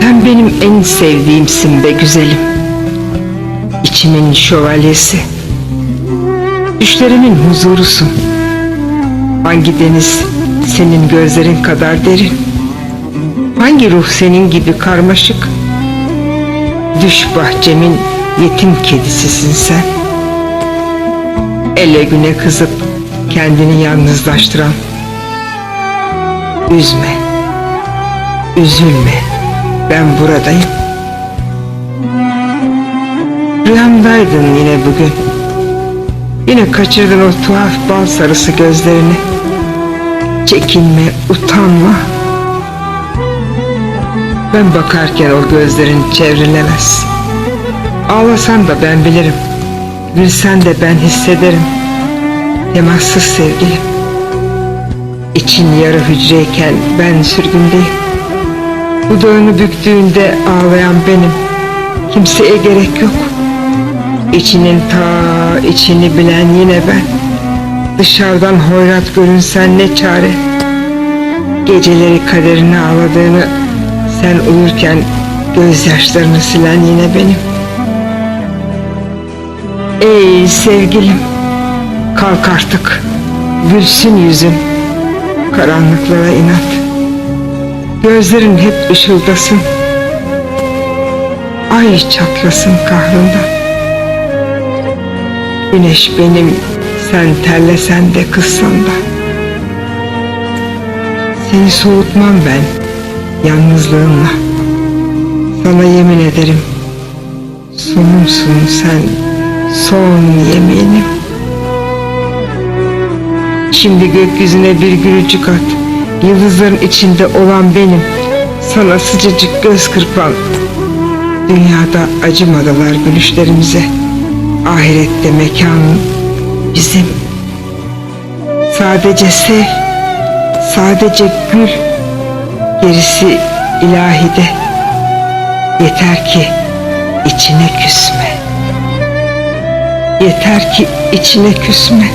Sen benim en sevdiğimsin be güzelim. İçimin şövalyesi. Düşlerimin huzurusun. Hangi deniz senin gözlerin kadar derin? Hangi ruh senin gibi karmaşık? Düş bahçemin yetim kedisisin sen. Ele güne kızıp kendini yalnızlaştıran Üzme, üzülme, ben buradayım. Rüyamdaydın yine bugün. Yine kaçırdın o tuhaf bal sarısı gözlerini. Çekinme, utanma. Ben bakarken o gözlerin çevrilemez. Ağlasan da ben bilirim. Gülsen de ben hissederim. Temassız sevgilim. İçin yarı hücreyken ben sürgündeyim. Dudağını büktüğünde ağlayan benim. Kimseye gerek yok. İçinin ta içini bilen yine ben. Dışarıdan hoyrat görünsen ne çare. Geceleri kaderine ağladığını sen uyurken gözyaşlarını silen yine benim. Ey sevgilim, kalk artık, gülsün yüzün, karanlıklara inat. Gözlerin hep ışıldasın, ay çatlasın kahrından. Güneş benim, sen terlesen de kızsan da. Seni soğutmam ben, yalnızlığınla. Sana yemin ederim, sonumsun sen, son yeminim. Şimdi gökyüzüne bir gülücük at, yıldızların içinde olan benim. Sana sıcacık göz kırpan, dünyada acımadılar gülüşlerimize. Ahirette mekanın bizim. Sadece sev, sadece gül, gerisi ilahide. Yeter ki içine küsme. Yeter ki içine küsme.